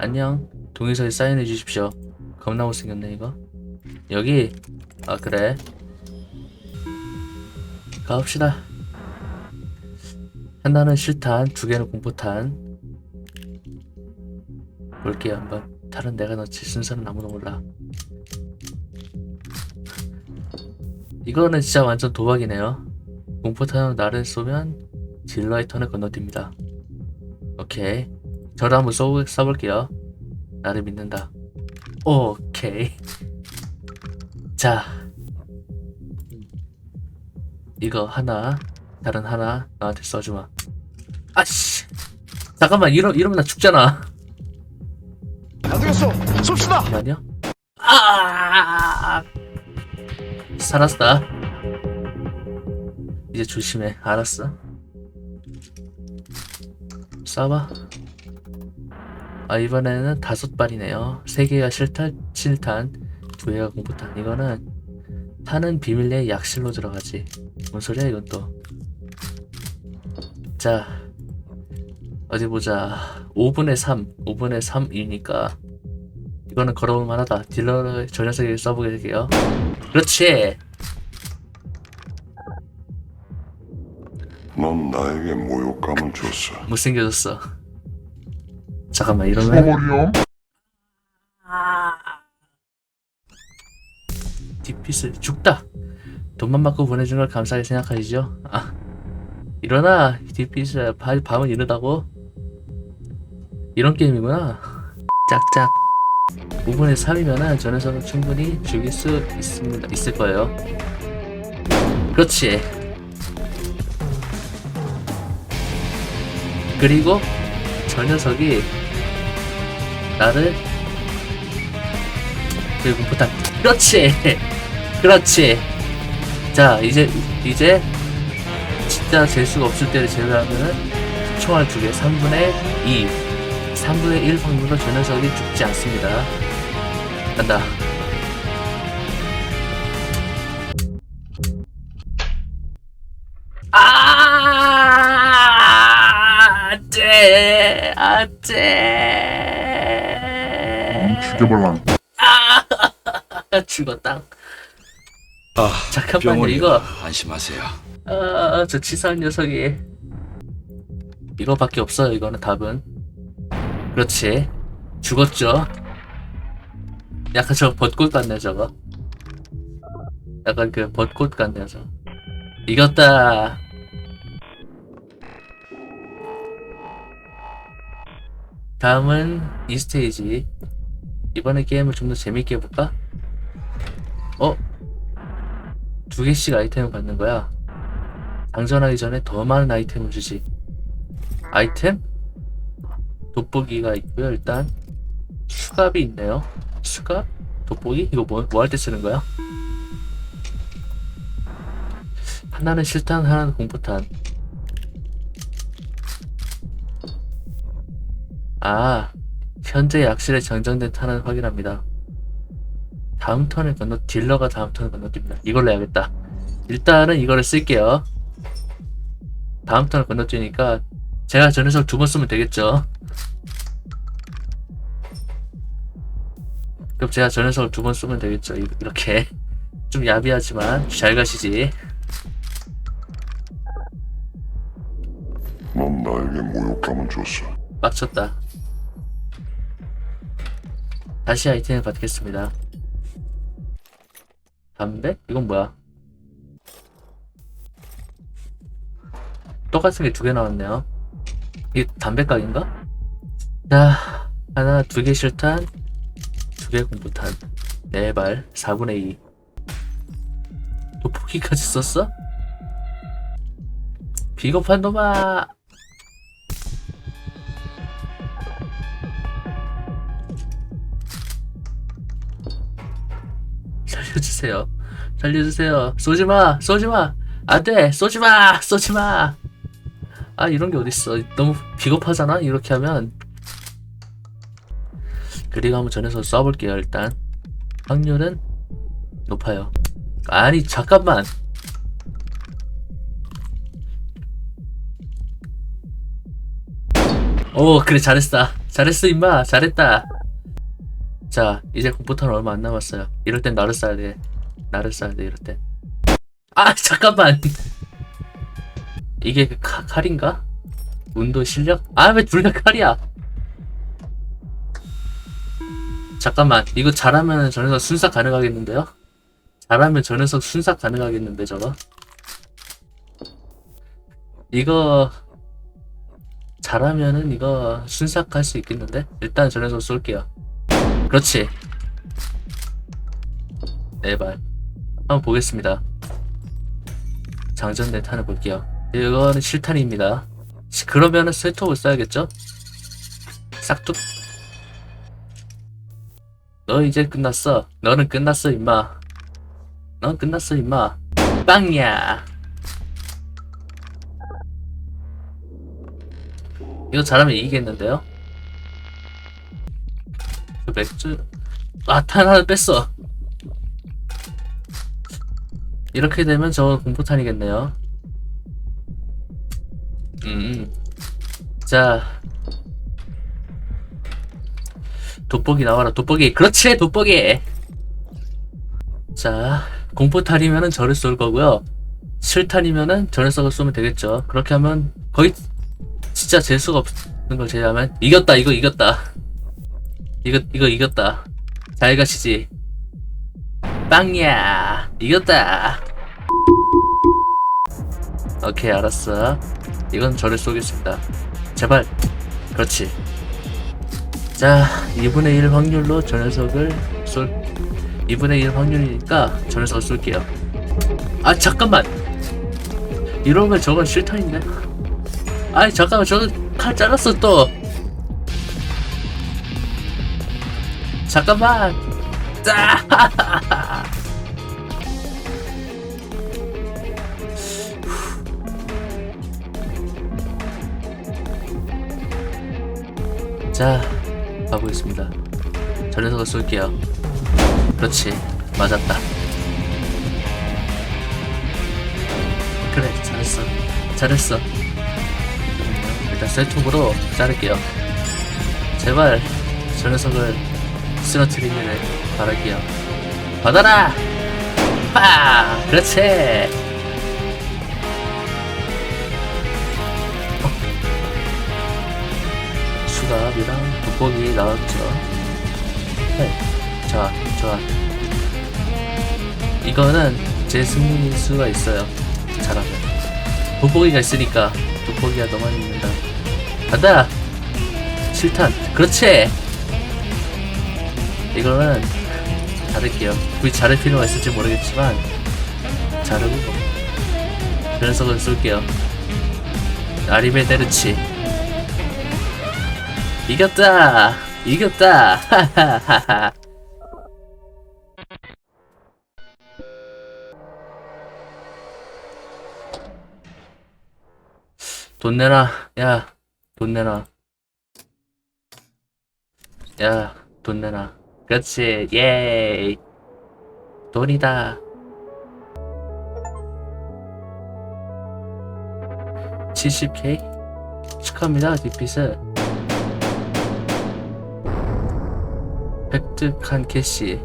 안녕. 동의서에 사인해 주십시오. 겁나 못생겼네 이거. 여기. 아 그래. 가봅시다. 하나는 실탄, 두 개는 공포탄. 볼게요 한번. 다른 내가 넣지 순서는 아무도 몰라. 이거는 진짜 완전 도박이네요. 공포탄으로 나를 쏘면 딜러의 턴을 건너뜁니다. 오케이. 저도 한번 써, 써볼게요. 나를 믿는다. 오케이. 자. 이거 하나, 다른 하나 나한테 써주마. 아씨. 잠깐만, 이러, 이러면 나 죽잖아. 안 되겠어. 쏩시다. 잠깐만요. 아! 살았다. 이제 조심해. 알았어. 쏴봐. 아, 이번에는 다섯 발이네요. 세 개가 실탄, 실탄, 두 개가 공포탄. 이거는 탄은 비밀 내 약실로 들어가지. 뭔 소리야, 이건 또. 자, 어디 보자. 5분의 3, 5분의 3이니까 이거는 걸어볼 만하다. 딜러 저 녀석에게 써보게요. 그렇지. 넌 나에게 모욕감을 줬어. 못생겨졌어. 잠깐만 이러면. 뒷핏을 죽다. 돈만 받고 보내준 걸 감사하게 생각하시죠? 아 일어나 밤- 밤은 이르다고 이런 게임이구나. 짝짝. 5분의 3이면은 저 녀석은 충분히 죽일 수 있습니다. 있을 거예요. 그렇지. 그리고 저 녀석이 나를 그리고 포탄. 그렇지. 그렇지. 자 이제 이제 진짜 잴 수가 없을 때를 제외하면은 총알 두개 3분의 2 3분의 1 확률로 저 녀석이 죽지 않습니다. 간다. 아, 안 돼, 안 돼. 죽여볼란. 아, 죽었다. 아, 잠깐만요, 병원이요. 이거. 안심하세요. 아, 저 치사한 녀석이. 이거밖에 없어요, 이거는 답은. 그렇지. 죽었죠. 약간 저 벚꽃 같네, 저거. 약간 그 벚꽃 같네요, 저. 이겼다. 다음은 이 스테이지. 이번에 게임을 좀 더 재밌게 해볼까? 어? 두 개씩 아이템을 받는 거야. 장전하기 전에 더 많은 아이템을 주지. 아이템? 돋보기가 있고요. 일단 수갑이 있네요. 수갑? 돋보기? 이거 뭐 할 때 쓰는 거야? 하나는 실탄, 하나는 공포탄. 아, 현재 약실에 정정된 탄을 확인합니다. 다음 턴을 건너 딜러가 다음 턴을 건너뜁니다. 이걸로 해야겠다. 일단은 이거를 쓸게요. 다음 턴을 건너뛰니까 제가 저 녀석 두번 쓰면 되겠죠. 그럼 제가 저 녀석을 두 번 쓰면 되겠죠. 이- 이렇게 좀 야비하지만 잘 가시지. 넌 나에게 모욕감을 줬어. 빡쳤다. 다시 아이템을 받겠습니다. 담배? 이건 뭐야? 똑같은 게 두 개 나왔네요. 이 담배각인가? 자, 하나, 두 개 실탄, 두 개 공포탄, 네 발, 4분의 2. 돋보기까지 썼어? 비겁한 놈아! 살려주세요. 살려주세요. 쏘지 마, 쏘지 마. 안 돼, 쏘지 마, 쏘지 마. 아 이런 게 어딨어. 너무 비겁하잖아. 이렇게 하면. 그리고 한번 전해서 쏴볼게요. 일단 확률은 높아요. 아니 잠깐만. 오 그래 잘했다. 잘했어 임마 잘했다 자 이제 공포탄 얼마 안 남았어요 이럴 땐 나를 쏴야 돼 나를 쏴야 돼 이럴 땐아 잠깐만 이게 그 칼, 칼인가? 운도 실력? 아 왜 둘 다 칼이야 잠깐만 이거 잘하면 저 녀석 순삭 가능하겠는데요? 잘하면 저 녀석 순삭 가능하겠는데 저거 이거 잘하면은 이거 순삭할 수 있겠는데? 일단 저 녀석 쏠게요 그렇지. 네 발 한번 보겠습니다. 장전대 탄을 볼게요. 이거는 실탄입니다. 시- 그러면은 쇠톱을 써야겠죠? 싹둑. 너 이제 끝났어. 너는 끝났어 임마. 넌 끝났어 임마. 빵야. 이거 잘하면 이기겠는데요? 그 맥주? 아탄 하나 뺐어. 이렇게 되면 저 공포탄이겠네요. 음. 자. 돋보기 나와라. 돋보기. 그렇지 돋보기. 자 공포탄이면은 저를 쏠 거고요. 실탄이면은 저 녀석을 쏘면 되겠죠. 그렇게 하면 거의 진짜 재수가 없는 걸 제외하면 이겼다 이거 이겼다 이거 이거 이겼다. 잘 가시지. 빵야. 이겼다. 오케이 알았어. 이건 저를 쏘겠습니다. 제발. 그렇지. 자 2분의 1 확률로 저 녀석을 쏠 2분의 1 확률이니까 저 녀석을 쏠게요. 아 잠깐만. 이러면 저건 실탄인데? 아이 잠깐만. 저건 칼 잘랐어 또 잠깐만. 짜. 자 가보겠습니다. 저 녀석을 쏠게요. 그렇지. 맞았다. 그래 잘했어. 잘했어. 일단 셀톱으로 자를게요. 제발 저 녀석을 쓰러뜨리기를 바랄게요 받아라 파 그렇지 어. 수갑이랑 돋보기 나왔죠 네. 자, 좋아. 이거는 제 승리 수가 있어요. 잘하면. 돋보기가 있으니까 돋보기가 너만 있는다. 간다! 실탄. 그렇지! 이거는 자를게요. 굳이 자를 필요가 있을지 모르겠지만 자르고 그 녀석을 쏠게요. 아리베데르치. 이겼다! 이겼다! 돈 내놔. 야, 돈 내놔. 야, 돈 내놔. 그렇지. 예이. 돈이다. 70k? 축하합니다, 딥핏을. 획득한 캐시